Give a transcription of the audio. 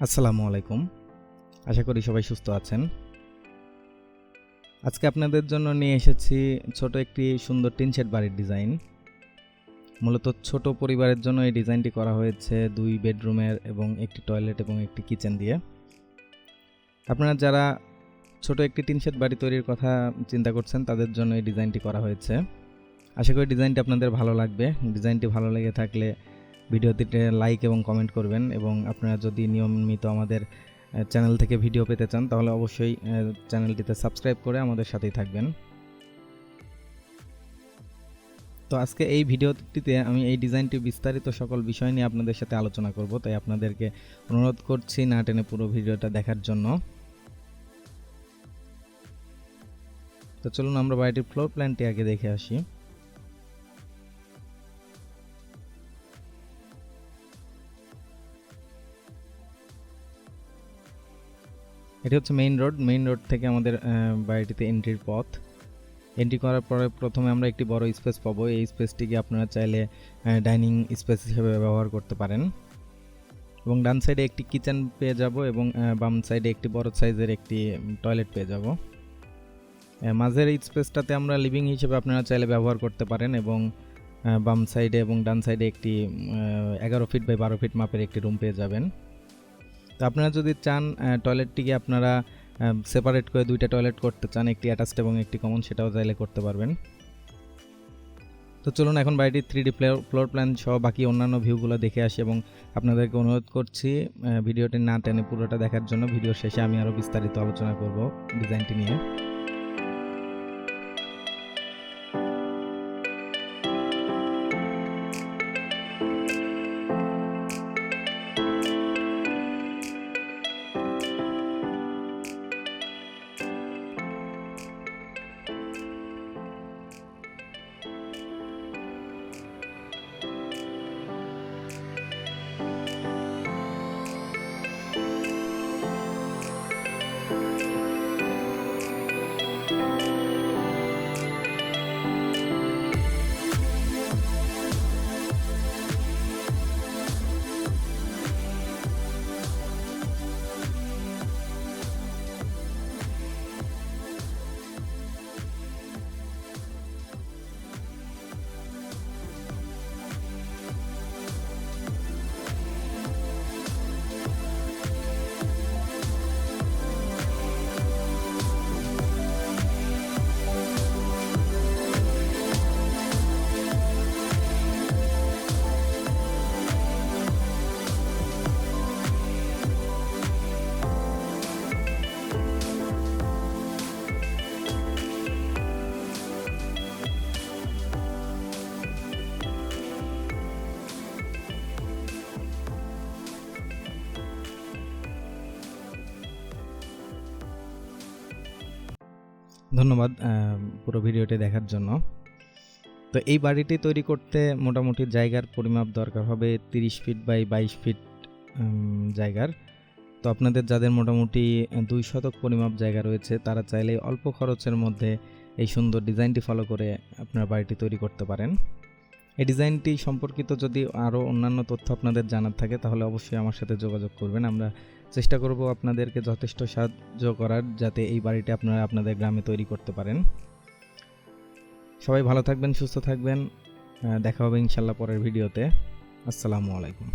আসসালামু আলাইকুম। আশা করি সবাই সুস্থ আছেন। আজকে আপনাদের জন্য নিয়ে এসেছি ছোট একটি সুন্দর টিন শেড বাড়ির ডিজাইন। মূলত ছোট পরিবারের জন্য এই ডিজাইনটি করা হয়েছে দুই বেডরুমের এবং একটি টয়লেট এবং একটি কিচেন দিয়ে। আপনারা যারা ছোট একটি টিন শেড বাড়ি তৈরির কথা চিন্তা করছেন, তাদের জন্য এই ডিজাইনটি করা হয়েছে। আশা করি ডিজাইনটি আপনাদের ভালো লাগবে। ডিজাইনটি ভালো লেগে থাকলে ভিডিওটিতে লাইক এবং কমেন্ট করবেন এবং আপনারা যদি নিয়মিত আমাদের চ্যানেল থেকে ভিডিও পেতে চান, তাহলে অবশ্যই চ্যানেলটিতে সাবস্ক্রাইব করে আমাদের সাথেই থাকবেন। তো আজকে এই ভিডিওটিতে আমি এই ডিজাইনটি বিস্তারিত সকল বিষয় নিয়ে আপনাদের সাথে আলোচনা করব, তাই আপনাদেরকে অনুরোধ করছি না টেনে পুরো ভিডিওটা দেখার জন্য। তো চলুন আমরা বাড়িটির ফ্লোর প্ল্যানটি আগে দেখে আসি। এটি হচ্ছে মেইন রোড মেইন রোড থেকে আমাদের বাড়িটিতে এন্ট্রির পথ। এন্ট্রি করার পরে প্রথমে আমরা একটি বড় স্পেস পাবো। এই স্পেসটিকে আপনারা চাইলে ডাইনিং স্পেস হিসেবে ব্যবহার করতে পারেন। এবং ডান সাইডে একটি কিচেন পেয়ে যাব এবং বাম সাইডে একটি বড় সাইজের একটি টয়লেট পেয়ে যাব। মাঝের এই স্পেসটাতে আমরা লিভিং হিসেবে আপনারা চাইলে ব্যবহার করতে পারেন এবং বাম সাইডে এবং ডান সাইডে একটি এগারো ফিট বাই বারো ফিট মাপের একটি রুম পেয়ে যাবেন। তো আপনারা যদি চান টয়লেটটিকে আপনারা সেপারেট করে দুইটা টয়লেট করতে চান, একটি অ্যাটাচড এবং একটি কমন সেটাও চাইলে করতে পারবেন। তো চলুন এখন বাড়িটির থ্রি ডি ফ্লোর প্ল্যান সহ বাকি অন্যান্য ভিউগুলো দেখে আসি এবং আপনাদেরকে অনুরোধ করছি ভিডিওটি না টেনে পুরোটা দেখার জন্য। ভিডিও শেষে আমি আরও বিস্তারিত আলোচনা করব, ডিজাইনটি নিয়ে। ধন্যবাদ পুরো ভিডিওটি দেখার জন্য। তো এই বাড়িটি তৈরি করতে মোটামুটি জায়গার পরিমাপ দরকার হবে তিরিশ ফিট বাই বাইশ ফিট জায়গার। তো আপনাদের যাদের মোটামুটি দুই শতক পরিমাপ জায়গা রয়েছে, তারা চাইলে অল্প খরচের মধ্যে এই সুন্দর ডিজাইনটি ফলো করে আপনার বাড়িটি তৈরি করতে পারেন। এই ডিজাইনটি সম্পর্কিত যদি আরও অন্যান্য তথ্য আপনাদের জানার থাকে, তাহলে অবশ্যই আমার সাথে যোগাযোগ করবেন। আমরা চেষ্টা করব আপনাদেরকে যথেষ্ট সাহায্য করার যাতে এই বাড়িটি আপনারা আপনাদের গ্রামে তৈরি করতে পারেন। সবাই ভালো থাকবেন, সুস্থ থাকবেন। দেখা হবে ইনশাল্লাহ পরের ভিডিওতে। আসসালামু আলাইকুম।